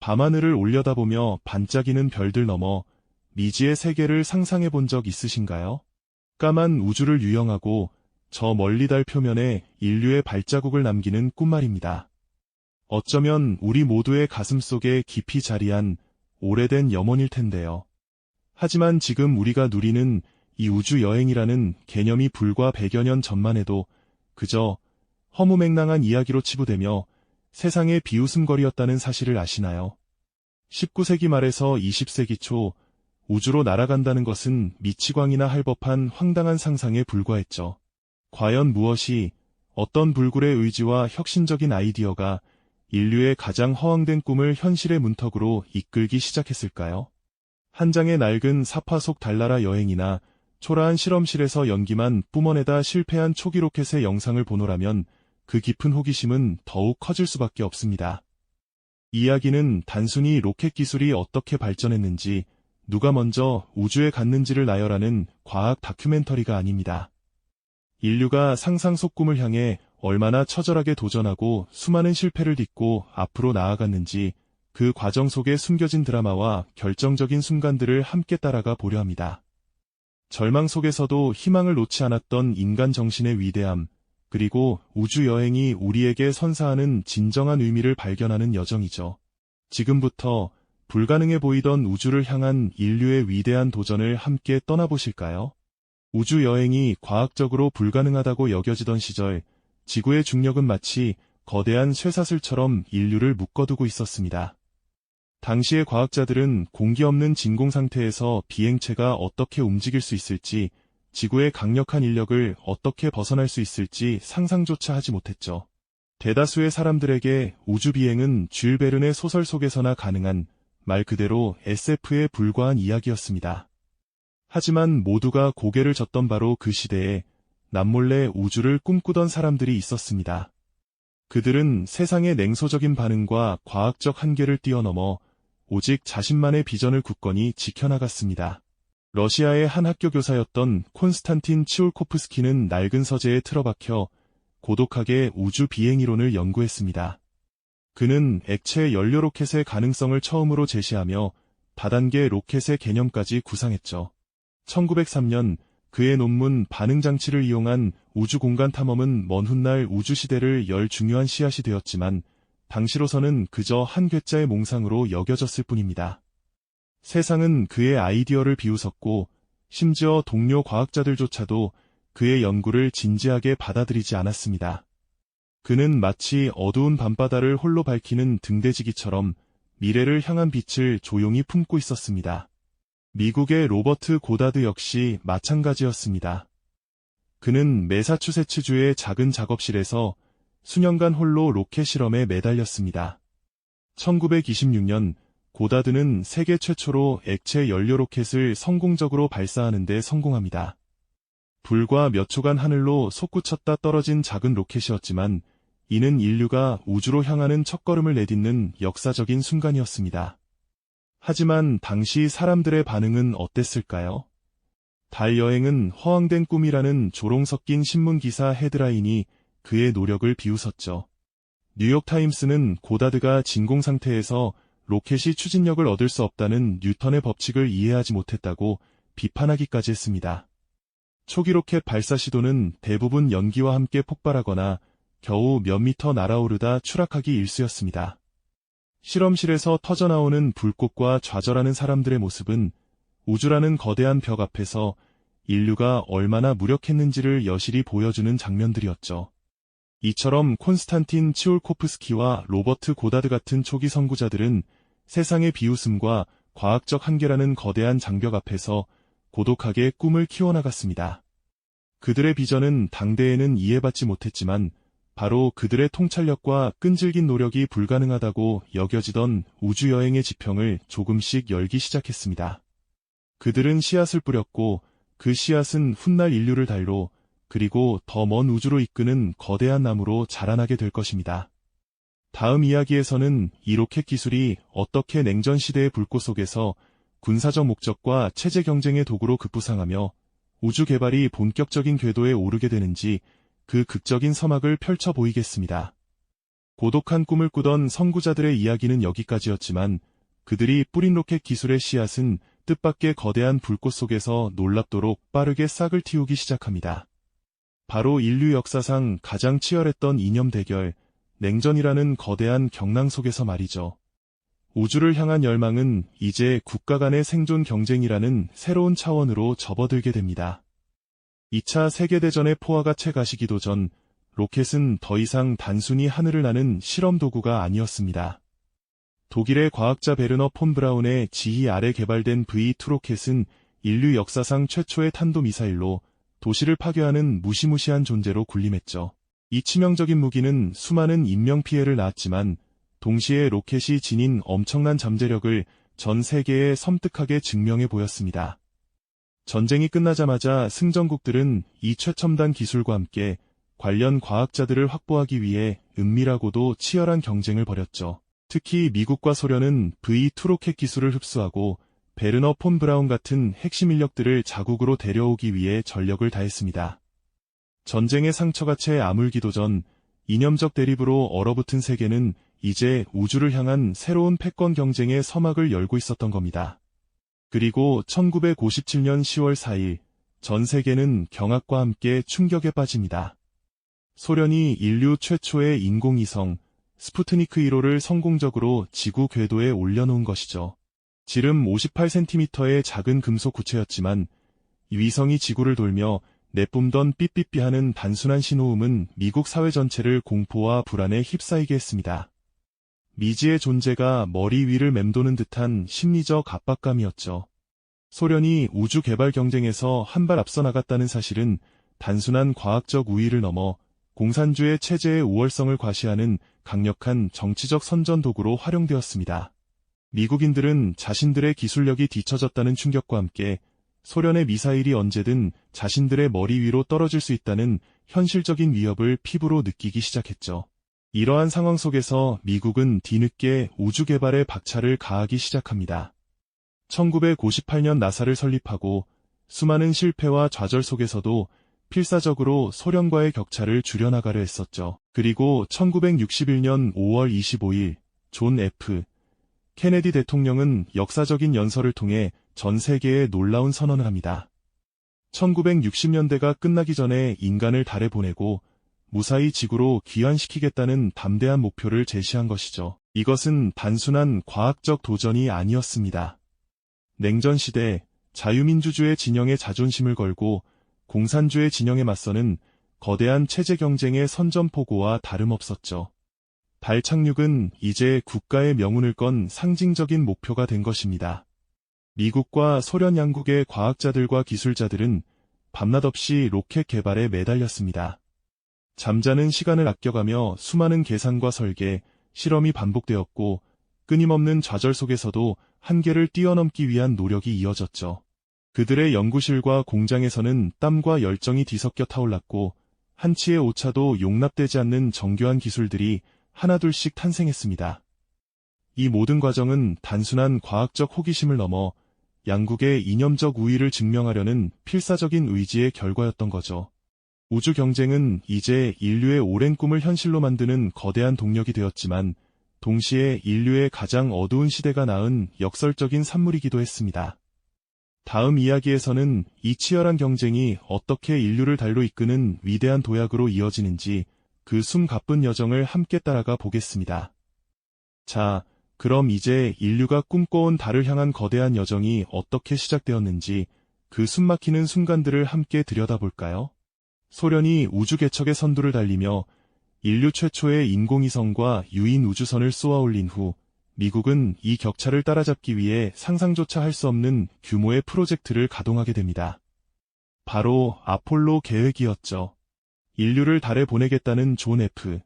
밤하늘을 올려다보며 반짝이는 별들 넘어 미지의 세계를 상상해 본 적 있으신가요? 까만 우주를 유영하고 저 멀리 달 표면에 인류의 발자국을 남기는 꿈말입니다. 어쩌면 우리 모두의 가슴 속에 깊이 자리한 오래된 염원일 텐데요. 하지만 지금 우리가 누리는 이 우주 여행이라는 개념이 불과 100여 년 전만 해도 그저 허무맹랑한 이야기로 치부되며 세상의 비웃음거리였다는 사실을 아시나요? 19세기 말에서 20세기 초 우주로 날아간다는 것은 미치광이나 할 법한 황당한 상상에 불과했죠. 과연 무엇이 어떤 불굴의 의지와 혁신적인 아이디어가 인류의 가장 허황된 꿈을 현실의 문턱으로 이끌기 시작했을까요? 한 장의 낡은 사파 속 달나라 여행이나 초라한 실험실에서 연기만 뿜어내다 실패한 초기 로켓의 영상을 보노라면 그 깊은 호기심은 더욱 커질 수밖에 없습니다. 이야기는 단순히 로켓 기술이 어떻게 발전했는지, 누가 먼저 우주에 갔는지를 나열하는 과학 다큐멘터리가 아닙니다. 인류가 상상 속 꿈을 향해 얼마나 처절하게 도전하고 수많은 실패를 딛고 앞으로 나아갔는지 그 과정 속에 숨겨진 드라마와 결정적인 순간들을 함께 따라가 보려 합니다. 절망 속에서도 희망을 놓지 않았던 인간 정신의 위대함, 그리고 우주 여행이 우리에게 선사하는 진정한 의미를 발견하는 여정이죠. 지금부터 불가능해 보이던 우주를 향한 인류의 위대한 도전을 함께 떠나보실까요? 우주 여행이 과학적으로 불가능하다고 여겨지던 시절, 지구의 중력은 마치 거대한 쇠사슬처럼 인류를 묶어두고 있었습니다. 당시의 과학자들은 공기 없는 진공 상태에서 비행체가 어떻게 움직일 수 있을지, 지구의 강력한 인력을 어떻게 벗어날 수 있을지 상상조차 하지 못했죠. 대다수의 사람들에게 우주 비행은 줄 베른의 소설 속에서나 가능한 말 그대로 SF에 불과한 이야기였습니다. 하지만 모두가 고개를 젓던 바로 그 시대에 남몰래 우주를 꿈꾸던 사람들이 있었습니다. 그들은 세상의 냉소적인 반응과 과학적 한계를 뛰어넘어 오직 자신만의 비전을 굳건히 지켜나갔습니다. 러시아의 한 학교 교사였던 콘스탄틴 치올코프스키는 낡은 서재에 틀어박혀 고독하게 우주 비행 이론을 연구했습니다. 그는 액체 연료 로켓의 가능성을 처음으로 제시하며 다단계 로켓의 개념까지 구상했죠. 1903년 그의 논문 반응 장치를 이용한 우주 공간 탐험은 먼 훗날 우주 시대를 열 중요한 씨앗이 되었지만 당시로서는 그저 한 괴짜의 몽상으로 여겨졌을 뿐입니다. 세상은 그의 아이디어를 비웃었고 심지어 동료 과학자들조차도 그의 연구를 진지하게 받아들이지 않았습니다. 그는 마치 어두운 밤바다를 홀로 밝히는 등대지기처럼 미래를 향한 빛을 조용히 품고 있었습니다. 미국의 로버트 고다드 역시 마찬가지였습니다. 그는 메사추세츠주의 작은 작업실에서 수년간 홀로 로켓 실험에 매달렸습니다. 1926년 고다드는 세계 최초로 액체 연료 로켓을 성공적으로 발사하는 데 성공합니다. 불과 몇 초간 하늘로 솟구쳤다 떨어진 작은 로켓이었지만 이는 인류가 우주로 향하는 첫걸음을 내딛는 역사적인 순간이었습니다. 하지만 당시 사람들의 반응은 어땠을까요? 달 여행은 허황된 꿈이라는 조롱 섞인 신문 기사 헤드라인이 그의 노력을 비웃었죠. 뉴욕타임스는 고다드가 진공 상태에서 로켓이 추진력을 얻을 수 없다는 뉴턴의 법칙을 이해하지 못했다고 비판하기까지 했습니다. 초기 로켓 발사 시도는 대부분 연기와 함께 폭발하거나 겨우 몇 미터 날아오르다 추락하기 일쑤였습니다. 실험실에서 터져나오는 불꽃과 좌절하는 사람들의 모습은 우주라는 거대한 벽 앞에서 인류가 얼마나 무력했는지를 여실히 보여주는 장면들이었죠. 이처럼 콘스탄틴 치올코프스키와 로버트 고다드 같은 초기 선구자들은 세상의 비웃음과 과학적 한계라는 거대한 장벽 앞에서 고독하게 꿈을 키워나갔습니다. 그들의 비전은 당대에는 이해받지 못했지만 바로 그들의 통찰력과 끈질긴 노력이 불가능하다고 여겨지던 우주여행의 지평을 조금씩 열기 시작했습니다. 그들은 씨앗을 뿌렸고 그 씨앗은 훗날 인류를 달로 그리고 더 먼 우주로 이끄는 거대한 나무로 자라나게 될 것입니다. 다음 이야기에서는 이 로켓 기술이 어떻게 냉전 시대의 불꽃 속에서 군사적 목적과 체제 경쟁의 도구로 급부상하며 우주 개발이 본격적인 궤도에 오르게 되는지 그 극적인 서막을 펼쳐 보이겠습니다. 고독한 꿈을 꾸던 선구자들의 이야기는 여기까지였지만 그들이 뿌린 로켓 기술의 씨앗은 뜻밖의 거대한 불꽃 속에서 놀랍도록 빠르게 싹을 틔우기 시작합니다. 바로 인류 역사상 가장 치열했던 이념 대결, 냉전이라는 거대한 경랑 속에서 말이죠. 우주를 향한 열망은 이제 국가 간의 생존 경쟁이라는 새로운 차원으로 접어들게 됩니다. 2차 세계대전의 포화가 채 가시기도 전 로켓은 더 이상 단순히 하늘을 나는 실험 도구가 아니었습니다. 독일의 과학자 베르너 폰 브라운의 지휘 아래 개발된 V2 로켓은 인류 역사상 최초의 탄도미사일로 도시를 파괴하는 무시무시한 존재로 군림했죠. 이 치명적인 무기는 수많은 인명피해를 낳았지만 동시에 로켓이 지닌 엄청난 잠재력을 전 세계에 섬뜩하게 증명해 보였습니다. 전쟁이 끝나자마자 승전국들은 이 최첨단 기술과 함께 관련 과학자들을 확보하기 위해 은밀하고도 치열한 경쟁을 벌였죠. 특히 미국과 소련은 V2 로켓 기술을 흡수하고 베르너 폰 브라운 같은 핵심 인력들을 자국으로 데려오기 위해 전력을 다했습니다. 전쟁의 상처가 채 아물기도 전 이념적 대립으로 얼어붙은 세계는 이제 우주를 향한 새로운 패권 경쟁의 서막을 열고 있었던 겁니다. 그리고 1957년 10월 4일 전 세계는 경악과 함께 충격에 빠집니다. 소련이 인류 최초의 인공위성 스푸트니크 1호를 성공적으로 지구 궤도에 올려놓은 것이죠. 지름 58cm의 작은 금속 구체였지만 이 위성이 지구를 돌며 내뿜던 삐삐삐하는 단순한 신호음은 미국 사회 전체를 공포와 불안에 휩싸이게 했습니다. 미지의 존재가 머리 위를 맴도는 듯한 심리적 압박감이었죠. 소련이 우주 개발 경쟁에서 한 발 앞서 나갔다는 사실은 단순한 과학적 우위를 넘어 공산주의 체제의 우월성을 과시하는 강력한 정치적 선전 도구로 활용되었습니다. 미국인들은 자신들의 기술력이 뒤처졌다는 충격과 함께 소련의 미사일이 언제든 자신들의 머리 위로 떨어질 수 있다는 현실적인 위협을 피부로 느끼기 시작했죠. 이러한 상황 속에서 미국은 뒤늦게 우주 개발에 박차를 가하기 시작합니다. 1958년 나사를 설립하고 수많은 실패와 좌절 속에서도 필사적으로 소련과의 격차를 줄여나가려 했었죠. 그리고 1961년 5월 25일 존 F. 케네디 대통령은 역사적인 연설을 통해 전 세계에 놀라운 선언을 합니다. 1960년대가 끝나기 전에 인간을 달에 보내고 무사히 지구로 귀환시키겠다는 담대한 목표를 제시한 것이죠. 이것은 단순한 과학적 도전이 아니었습니다. 냉전 시대 자유민주주의 진영의 자존심을 걸고 공산주의 진영에 맞서는 거대한 체제 경쟁의 선전포고와 다름없었죠. 달 착륙은 이제 국가의 명운을 건 상징적인 목표가 된 것입니다. 미국과 소련 양국의 과학자들과 기술자들은 밤낮 없이 로켓 개발에 매달렸습니다. 잠자는 시간을 아껴가며 수많은 계산과 설계, 실험이 반복되었고 끊임없는 좌절 속에서도 한계를 뛰어넘기 위한 노력이 이어졌죠. 그들의 연구실과 공장에서는 땀과 열정이 뒤섞여 타올랐고 한치의 오차도 용납되지 않는 정교한 기술들이 하나둘씩 탄생했습니다. 이 모든 과정은 단순한 과학적 호기심을 넘어 양국의 이념적 우위를 증명하려는 필사적인 의지의 결과였던 거죠. 우주 경쟁은 이제 인류의 오랜 꿈을 현실로 만드는 거대한 동력이 되었지만 동시에 인류의 가장 어두운 시대가 낳은 역설적인 산물이기도 했습니다. 다음 이야기에서는 이 치열한 경쟁이 어떻게 인류를 달로 이끄는 위대한 도약으로 이어지는지 그 숨가쁜 여정을 함께 따라가 보겠습니다. 자, 그럼 이제 인류가 꿈꿔온 달을 향한 거대한 여정이 어떻게 시작되었는지 그 숨막히는 순간들을 함께 들여다볼까요? 소련이 우주 개척의 선두를 달리며 인류 최초의 인공위성과 유인 우주선을 쏘아 올린 후 미국은 이 격차를 따라잡기 위해 상상조차 할 수 없는 규모의 프로젝트를 가동하게 됩니다. 바로 아폴로 계획이었죠. 인류를 달에 보내겠다는 존 F.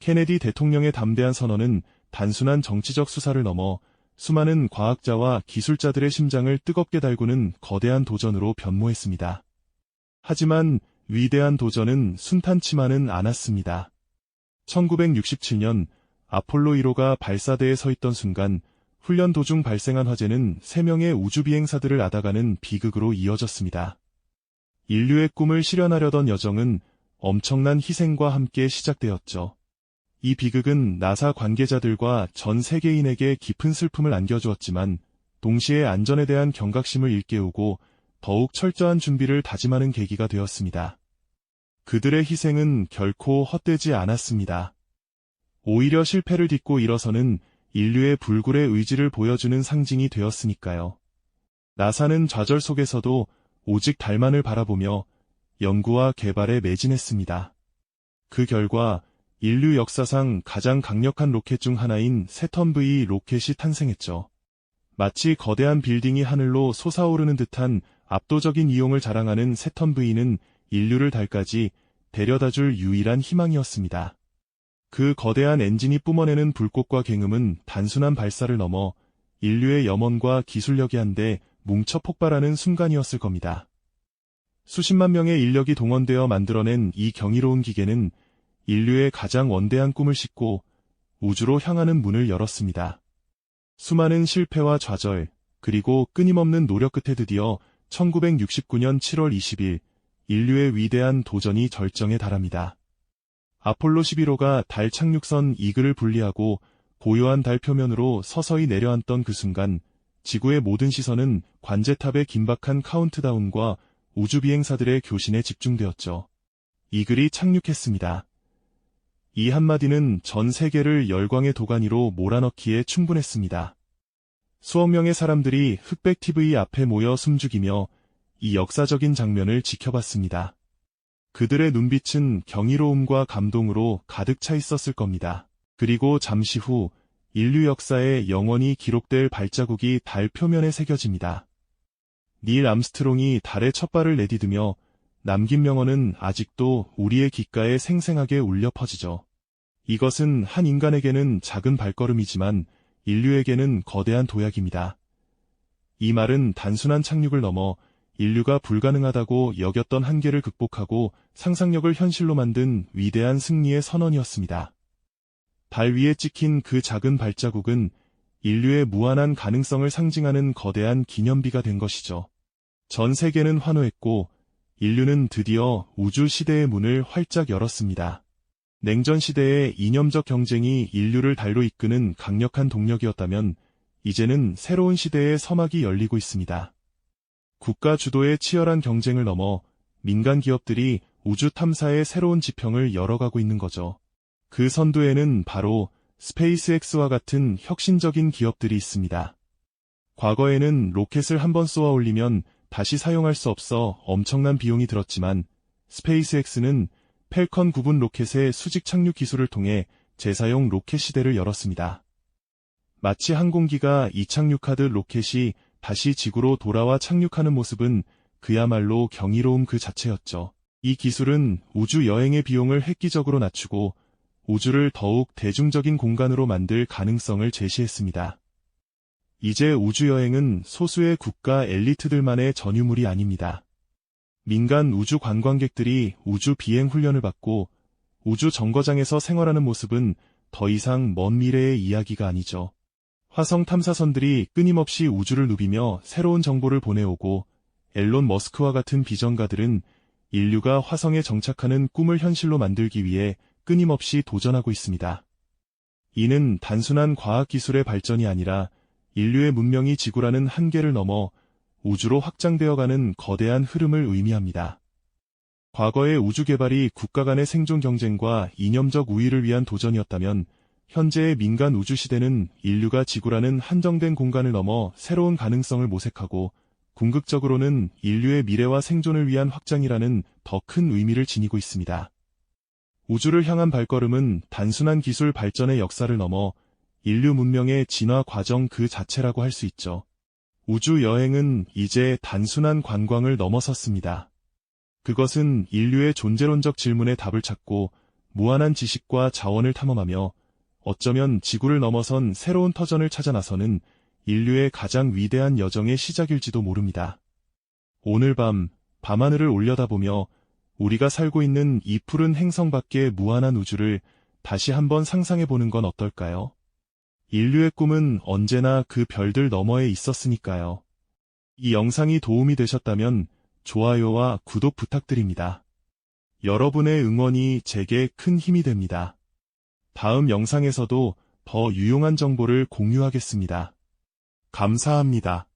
케네디 대통령의 담대한 선언은 단순한 정치적 수사를 넘어 수많은 과학자와 기술자들의 심장을 뜨겁게 달구는 거대한 도전으로 변모했습니다. 하지만 위대한 도전은 순탄치만은 않았습니다. 1967년 아폴로 1호가 발사대에 서 있던 순간 훈련 도중 발생한 화재는 3명의 우주비행사들을 앗아가는 비극으로 이어졌습니다. 인류의 꿈을 실현하려던 여정은 엄청난 희생과 함께 시작되었죠. 이 비극은 나사 관계자들과 전 세계인에게 깊은 슬픔을 안겨주었지만 동시에 안전에 대한 경각심을 일깨우고 더욱 철저한 준비를 다짐하는 계기가 되었습니다. 그들의 희생은 결코 헛되지 않았습니다. 오히려 실패를 딛고 일어서는 인류의 불굴의 의지를 보여주는 상징이 되었으니까요. 나사는 좌절 속에서도 오직 달만을 바라보며 연구와 개발에 매진했습니다. 그 결과 인류 역사상 가장 강력한 로켓 중 하나인 세턴 V 로켓이 탄생했죠. 마치 거대한 빌딩이 하늘로 솟아오르는 듯한 압도적인 이용을 자랑하는 세턴 V는 인류를 달까지 데려다줄 유일한 희망이었습니다. 그 거대한 엔진이 뿜어내는 불꽃과 갱음은 단순한 발사를 넘어 인류의 염원과 기술력이 한데 뭉쳐 폭발하는 순간이었을 겁니다. 수십만 명의 인력이 동원되어 만들어낸 이 경이로운 기계는 인류의 가장 원대한 꿈을 싣고 우주로 향하는 문을 열었습니다. 수많은 실패와 좌절, 그리고 끊임없는 노력 끝에 드디어 1969년 7월 20일 인류의 위대한 도전이 절정에 달합니다. 아폴로 11호가 달 착륙선 이글을 분리하고 고요한 달 표면으로 서서히 내려앉던 그 순간 지구의 모든 시선은 관제탑의 긴박한 카운트다운과 우주비행사들의 교신에 집중되었죠. 이 글이 착륙했습니다. 이 한마디는 전 세계를 열광의 도가니로 몰아넣기에 충분했습니다. 수억 명의 사람들이 흑백 TV 앞에 모여 숨죽이며 이 역사적인 장면을 지켜봤습니다. 그들의 눈빛은 경이로움과 감동으로 가득 차 있었을 겁니다. 그리고 잠시 후 인류 역사에 영원히 기록될 발자국이 달 표면에 새겨집니다. 닐 암스트롱이 달의 첫 발을 내디디며 남긴 명언은 아직도 우리의 귓가에 생생하게 울려 퍼지죠. 이것은 한 인간에게는 작은 발걸음이지만 인류에게는 거대한 도약입니다. 이 말은 단순한 착륙을 넘어 인류가 불가능하다고 여겼던 한계를 극복하고 상상력을 현실로 만든 위대한 승리의 선언이었습니다. 달 위에 찍힌 그 작은 발자국은 인류의 무한한 가능성을 상징하는 거대한 기념비가 된 것이죠. 전 세계는 환호했고 인류는 드디어 우주 시대의 문을 활짝 열었습니다. 냉전 시대의 이념적 경쟁이 인류를 달로 이끄는 강력한 동력이었다면 이제는 새로운 시대의 서막이 열리고 있습니다. 국가 주도의 치열한 경쟁을 넘어 민간 기업들이 우주 탐사의 새로운 지평을 열어가고 있는 거죠. 그 선두에는 바로 스페이스X와 같은 혁신적인 기업들이 있습니다. 과거에는 로켓을 한 번 쏘아 올리면 다시 사용할 수 없어 엄청난 비용이 들었지만 스페이스X는 펠컨 9분 로켓의 수직 착륙 기술을 통해 재사용 로켓 시대를 열었습니다. 마치 항공기가 이착륙하듯 로켓이 다시 지구로 돌아와 착륙하는 모습은 그야말로 경이로움 그 자체였죠. 이 기술은 우주 여행의 비용을 획기적으로 낮추고 우주를 더욱 대중적인 공간으로 만들 가능성을 제시했습니다. 이제 우주여행은 소수의 국가 엘리트들만의 전유물이 아닙니다. 민간 우주 관광객들이 우주 비행 훈련을 받고 우주 정거장에서 생활하는 모습은 더 이상 먼 미래의 이야기가 아니죠. 화성 탐사선들이 끊임없이 우주를 누비며 새로운 정보를 보내오고 앨론 머스크와 같은 비전가들은 인류가 화성에 정착하는 꿈을 현실로 만들기 위해 끊임없이 도전하고 있습니다. 이는 단순한 과학기술의 발전이 아니라 인류의 문명이 지구라는 한계를 넘어 우주로 확장되어가는 거대한 흐름을 의미합니다. 과거의 우주 개발이 국가 간의 생존 경쟁과 이념적 우위를 위한 도전이었다면 현재의 민간 우주 시대는 인류가 지구라는 한정된 공간을 넘어 새로운 가능성을 모색하고 궁극적으로는 인류의 미래와 생존을 위한 확장이라는 더 큰 의미를 지니고 있습니다. 우주를 향한 발걸음은 단순한 기술 발전의 역사를 넘어 인류 문명의 진화 과정 그 자체라고 할 수 있죠. 우주 여행은 이제 단순한 관광을 넘어섰습니다. 그것은 인류의 존재론적 질문에 답을 찾고 무한한 지식과 자원을 탐험하며 어쩌면 지구를 넘어선 새로운 터전을 찾아 나서는 인류의 가장 위대한 여정의 시작일지도 모릅니다. 오늘 밤, 밤하늘을 올려다보며 우리가 살고 있는 이 푸른 행성 밖의 무한한 우주를 다시 한번 상상해보는 건 어떨까요? 인류의 꿈은 언제나 그 별들 너머에 있었으니까요. 이 영상이 도움이 되셨다면 좋아요와 구독 부탁드립니다. 여러분의 응원이 제게 큰 힘이 됩니다. 다음 영상에서도 더 유용한 정보를 공유하겠습니다. 감사합니다.